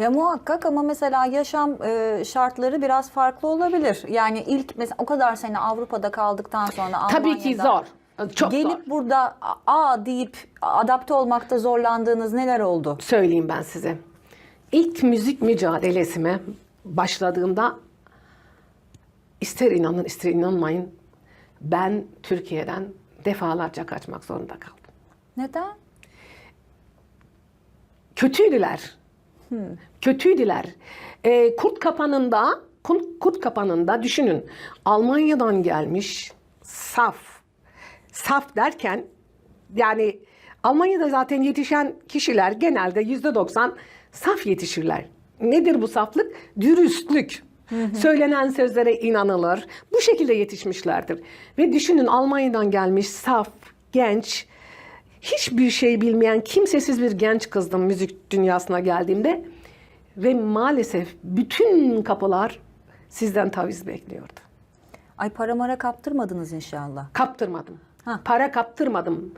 Ya muhakkak ama mesela yaşam e, şartları biraz farklı olabilir. Yani ilk mesela o kadar sene Avrupa'da kaldıktan sonra Tabii ki Almanya'da zor. Çok gelip zor. burada a deyip adapte olmakta zorlandığınız neler oldu? Söyleyeyim ben size. İlk müzik mücadelesime başladığımda ister inanın ister inanmayın ben Türkiye'den defalarca kaçmak zorunda kaldım. Neden? kötüydüler. Kötüydüler. Ee, kurt kapanında, kurt, kurt kapanında düşünün. Almanya'dan gelmiş saf. Saf derken yani Almanya'da zaten yetişen kişiler genelde yüzde doksan saf yetişirler. Nedir bu saflık? Dürüstlük. Söylenen sözlere inanılır. Bu şekilde yetişmişlerdir. Ve düşünün Almanya'dan gelmiş saf, genç, hiçbir şey bilmeyen kimsesiz bir genç kızdım müzik dünyasına geldiğimde ve maalesef bütün kapılar sizden taviz bekliyordu. Ay para mara kaptırmadınız inşallah. Kaptırmadım. Ha. Para kaptırmadım.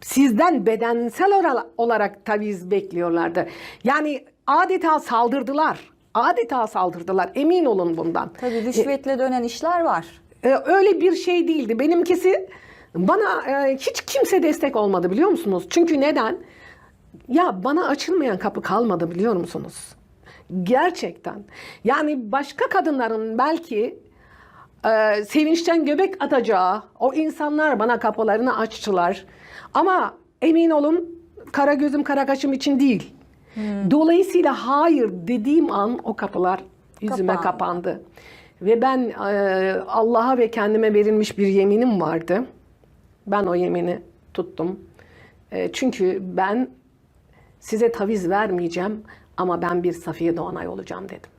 Sizden bedensel olarak taviz bekliyorlardı. Yani adeta saldırdılar. Adeta saldırdılar. Emin olun bundan. Tabii rüşvetle dönen işler var. Ee, öyle bir şey değildi. Benimkisi bana e, hiç kimse destek olmadı biliyor musunuz? Çünkü neden? Ya bana açılmayan kapı kalmadı biliyor musunuz? Gerçekten. Yani başka kadınların belki e, sevinçten göbek atacağı o insanlar bana kapılarını açtılar. Ama emin olun kara gözüm kara kaşım için değil. Dolayısıyla hayır dediğim an o kapılar yüzüme Kapandı. kapandı. Ve ben e, Allah'a ve kendime verilmiş bir yeminim vardı. Ben o yemini tuttum. E, çünkü ben size taviz vermeyeceğim ama ben bir Safiye Doğanay olacağım dedim.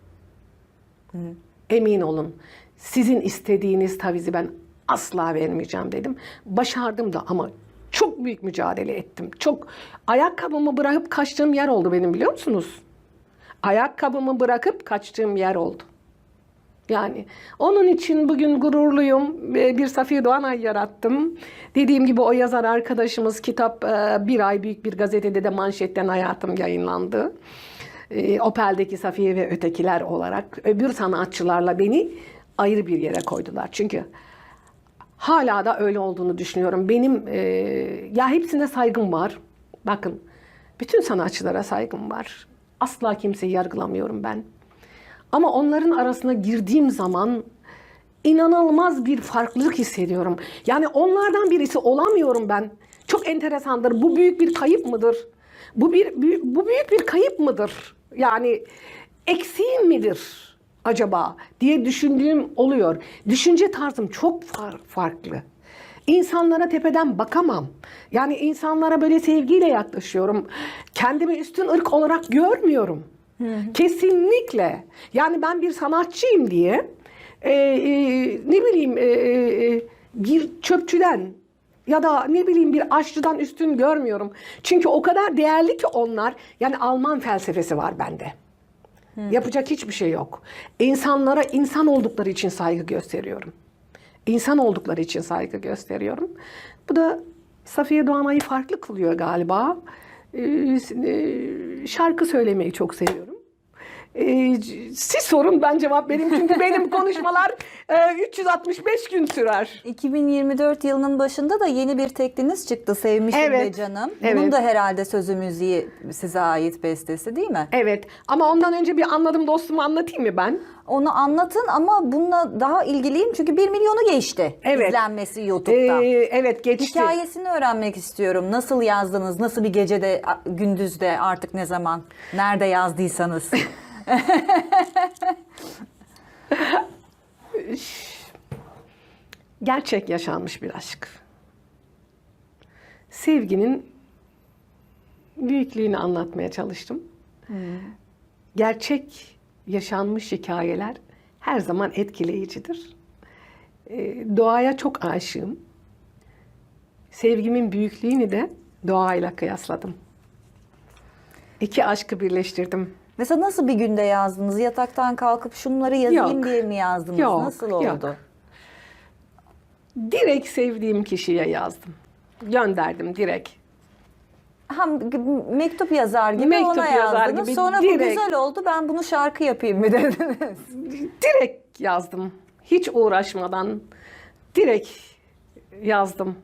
Emin olun. Sizin istediğiniz tavizi ben asla vermeyeceğim dedim. Başardım da ama çok büyük mücadele ettim. Çok ayakkabımı bırakıp kaçtığım yer oldu benim biliyor musunuz? Ayakkabımı bırakıp kaçtığım yer oldu. Yani onun için bugün gururluyum. Ee, Bir Safiye Doğanay yarattım. Dediğim gibi o yazar arkadaşımız kitap e, bir ay büyük bir gazetede de manşetten hayatım yayınlandı. Ee, Opel'deki Safiye ve Ötekiler olarak öbür sanatçılarla beni ayrı bir yere koydular. Çünkü hala da öyle olduğunu düşünüyorum. Benim e, ya hepsine saygım var. Bakın bütün sanatçılara saygım var. Asla kimseyi yargılamıyorum ben. Ama onların arasına girdiğim zaman inanılmaz bir farklılık hissediyorum. Yani onlardan birisi olamıyorum ben. Çok enteresandır. Bu büyük bir kayıp mıdır? Bu bir bu büyük bir kayıp mıdır? Yani eksiğim midir acaba diye düşündüğüm oluyor. Düşünce tarzım çok far- farklı. İnsanlara tepeden bakamam. Yani insanlara böyle sevgiyle yaklaşıyorum. Kendimi üstün ırk olarak görmüyorum. Kesinlikle. Yani ben bir sanatçıyım diye e, e, ne bileyim e, e, bir çöpçüden ya da ne bileyim bir aşçıdan üstün görmüyorum. Çünkü o kadar değerli ki onlar. Yani Alman felsefesi var bende. Yapacak hiçbir şey yok. İnsanlara insan oldukları için saygı gösteriyorum. İnsan oldukları için saygı gösteriyorum. Bu da Safiye Doğanay'ı farklı kılıyor galiba. Ee, e, şarkı söylemeyi çok seviyorum. Ee, siz sorun ben cevap vereyim çünkü benim konuşmalar e, 365 gün sürer. 2024 yılının başında da yeni bir tekliniz çıktı Sevmişim Evet, be canım. Bunun evet. da herhalde sözü müziği size ait bestesi değil mi? Evet ama ondan önce bir anladım dostumu anlatayım mı ben? Onu anlatın ama bununla daha ilgiliyim çünkü 1 milyonu geçti Evet. izlenmesi YouTube'da. Ee, evet geçti. Hikayesini öğrenmek istiyorum. Nasıl yazdınız? Nasıl bir gecede, gündüzde artık ne zaman? Nerede yazdıysanız. gerçek yaşanmış bir aşk. Sevginin büyüklüğünü anlatmaya çalıştım. Gerçek yaşanmış hikayeler her zaman etkileyicidir. Ee, doğaya çok aşığım. Sevgimin büyüklüğünü de doğayla kıyasladım. İki aşkı birleştirdim. Mesela nasıl bir günde yazdınız? Yataktan kalkıp şunları yazayım Yok. diye mi yazdınız? Yok, nasıl oldu? yok. Direkt sevdiğim kişiye yazdım. Gönderdim direkt. Hem mektup yazar gibi Mektup ona yazar yazdınız. gibi, Sonra bu direkt. güzel oldu. Ben bunu şarkı yapayım mı dediniz? Direkt yazdım. Hiç uğraşmadan direkt yazdım.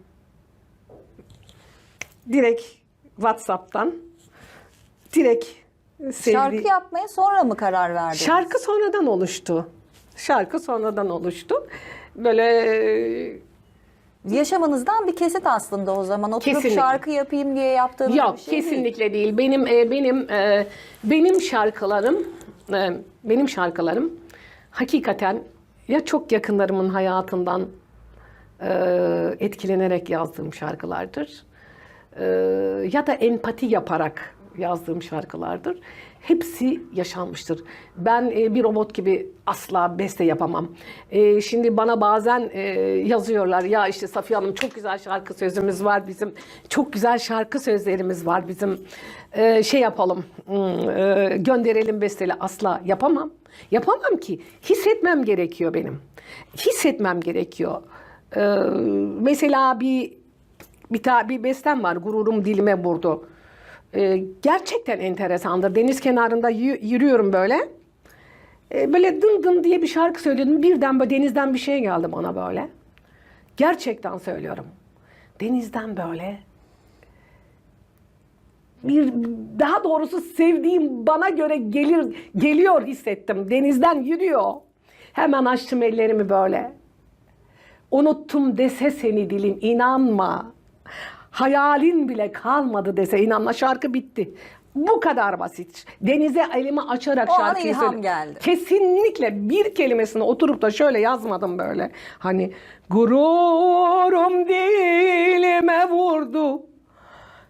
Direkt WhatsApp'tan direkt sevdi. Şarkı yapmaya sonra mı karar verdiniz? Şarkı sonradan oluştu. Şarkı sonradan oluştu. Böyle e, Yaşamınızdan bir kesit aslında o zaman. Oturup Kesinlikle. şarkı yapayım diye yaptığınız Yok bir şey değil. kesinlikle değil. Benim e, benim e, benim şarkılarım e, benim şarkılarım hakikaten ya çok yakınlarımın hayatından e, etkilenerek yazdığım şarkılardır. E, ya da empati yaparak yazdığım şarkılardır. Hepsi yaşanmıştır. Ben e, bir robot gibi asla beste yapamam. E, şimdi bana bazen e, yazıyorlar ya işte Safiye Hanım çok güzel şarkı sözümüz var bizim. Çok güzel şarkı sözlerimiz var bizim. E, şey yapalım hmm, e, gönderelim besteli asla yapamam. Yapamam ki. Hissetmem gerekiyor benim. Hissetmem gerekiyor. E, mesela bir bir, ta, bir bestem var. Gururum dilime vurdu. Ee, gerçekten enteresandır. Deniz kenarında yü- yürüyorum böyle. Ee, böyle dın dın diye bir şarkı söyledim. Birden böyle denizden bir şey geldi bana böyle. Gerçekten söylüyorum. Denizden böyle bir daha doğrusu sevdiğim bana göre gelir geliyor hissettim. Denizden yürüyor. Hemen açtım ellerimi böyle. Unuttum dese seni dilim inanma. Hayalin bile kalmadı dese inanma şarkı bitti. Bu kadar basit. Denize elimi açarak O şarkıyı ilham söyledim. geldi. Kesinlikle bir kelimesini oturup da şöyle yazmadım böyle. Hani gururum dilime vurdu.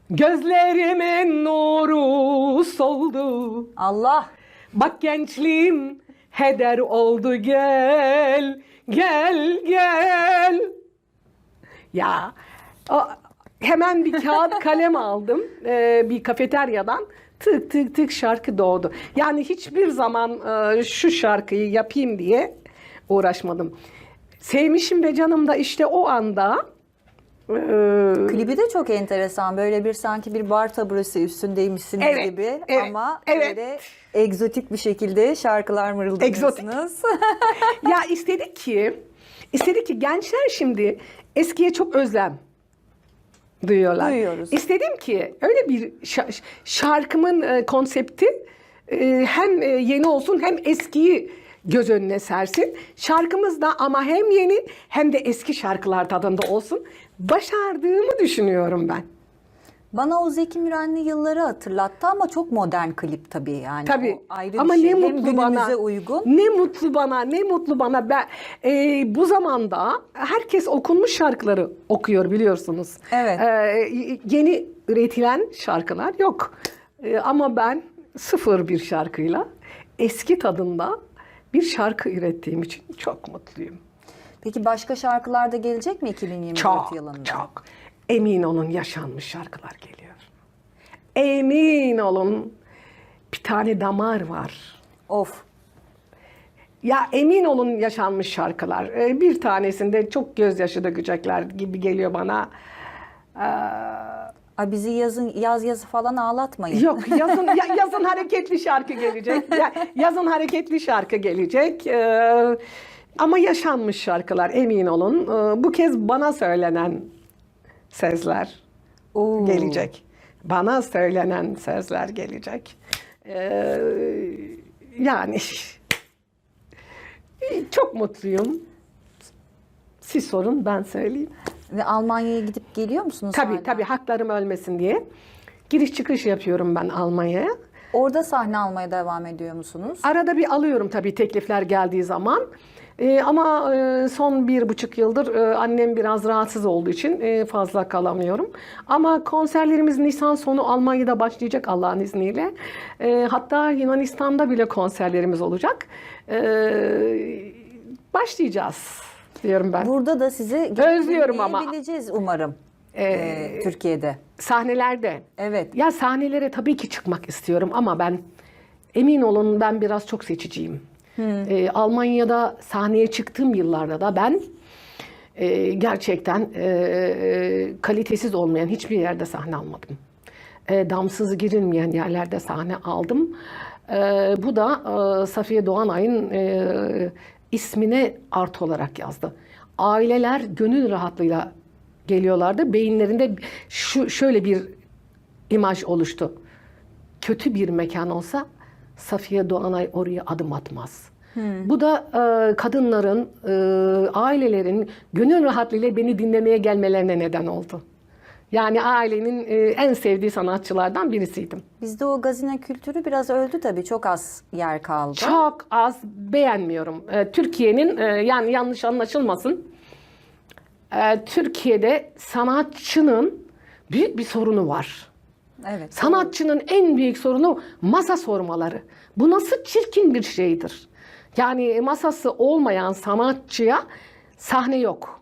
Gözlerimin nuru soldu. Allah Bak gençliğim heder oldu gel gel gel. Ya o, hemen bir kağıt kalem aldım e, bir kafeteryadan tık tık tık şarkı doğdu. Yani hiçbir zaman e, şu şarkıyı yapayım diye uğraşmadım. Sevmişim ve canım da işte o anda e, klibi de çok enteresan. Böyle bir sanki bir bar taburesi üstündeymişsiniz Evet, gibi evet, ama evet. böyle egzotik bir şekilde şarkılar mırıldanıyorsunuz. ya istedik ki istedik ki gençler şimdi eskiye çok özlem duyuyorlar. Duyuyoruz. İstedim ki öyle bir şa- şarkımın e, konsepti e, hem e, yeni olsun hem eskiyi göz önüne sersin. Şarkımız da ama hem yeni hem de eski şarkılar tadında olsun. Başardığımı düşünüyorum ben. Bana o Zeki Mürenli yılları hatırlattı ama çok modern klip tabii yani. Tabii. O ayrı Ama bir şey. ne Hem mutlu bana. günümüze uygun. Ne mutlu bana, ne mutlu bana. Ben e, bu zamanda herkes okunmuş şarkıları okuyor biliyorsunuz. Evet. E, yeni üretilen şarkılar yok. E, ama ben sıfır bir şarkıyla eski tadında bir şarkı ürettiğim için çok mutluyum. Peki başka şarkılar da gelecek mi 2024 Çok, yılında? çok. Emin olun yaşanmış şarkılar geliyor. Emin olun bir tane damar var. Of. Ya emin olun yaşanmış şarkılar. Ee, Bir tanesinde çok gözyaşı dökecekler gibi geliyor bana. Ee, Ay bizi yazın yaz yazı falan ağlatmayın. yok yazın ya- yazın hareketli şarkı gelecek. Ya- yazın hareketli şarkı gelecek. Ee, ama yaşanmış şarkılar emin olun. Ee, bu kez bana söylenen sözler Oo. gelecek. Bana söylenen sözler gelecek. Ee, yani çok mutluyum. Siz sorun ben söyleyeyim. Ve Almanya'ya gidip geliyor musunuz? Tabii hala? tabii haklarım ölmesin diye. Giriş çıkış yapıyorum ben Almanya'ya. Orada sahne almaya devam ediyor musunuz? Arada bir alıyorum tabii teklifler geldiği zaman. Ee, ama e, son bir buçuk yıldır e, annem biraz rahatsız olduğu için e, fazla kalamıyorum. Ama konserlerimiz Nisan sonu Almanya'da başlayacak Allah'ın izniyle. E, hatta Yunanistan'da bile konserlerimiz olacak. E, başlayacağız diyorum ben. Burada da sizi Özlüyorum ama. bileceğiz umarım. Ee, Türkiye'de. Sahnelerde. Evet. Ya sahnelere tabii ki çıkmak istiyorum ama ben emin olun ben biraz çok seçiciyim. Ee, Almanya'da sahneye çıktığım yıllarda da ben e, gerçekten e, kalitesiz olmayan hiçbir yerde sahne almadım. e, damsız girilmeyen yerlerde sahne aldım. E, bu da e, Safiye Doğanay'ın e, ismine art olarak yazdı. Aileler gönül rahatlığıyla geliyorlardı. Beyinlerinde şu şöyle bir imaj oluştu. Kötü bir mekan olsa Safiye Doğanay oraya adım atmaz. Bu da e, kadınların, e, ailelerin gönül rahatlığıyla beni dinlemeye gelmelerine neden oldu. Yani ailenin e, en sevdiği sanatçılardan birisiydim. Bizde o gazine kültürü biraz öldü tabii. Çok az yer kaldı. Çok az beğenmiyorum. E, Türkiye'nin e, yani yanlış anlaşılmasın. e, Türkiye'de sanatçının büyük bir sorunu var. Evet. Sanatçının en büyük sorunu masa sormaları. Bu nasıl çirkin bir şeydir. Yani masası olmayan sanatçıya sahne yok.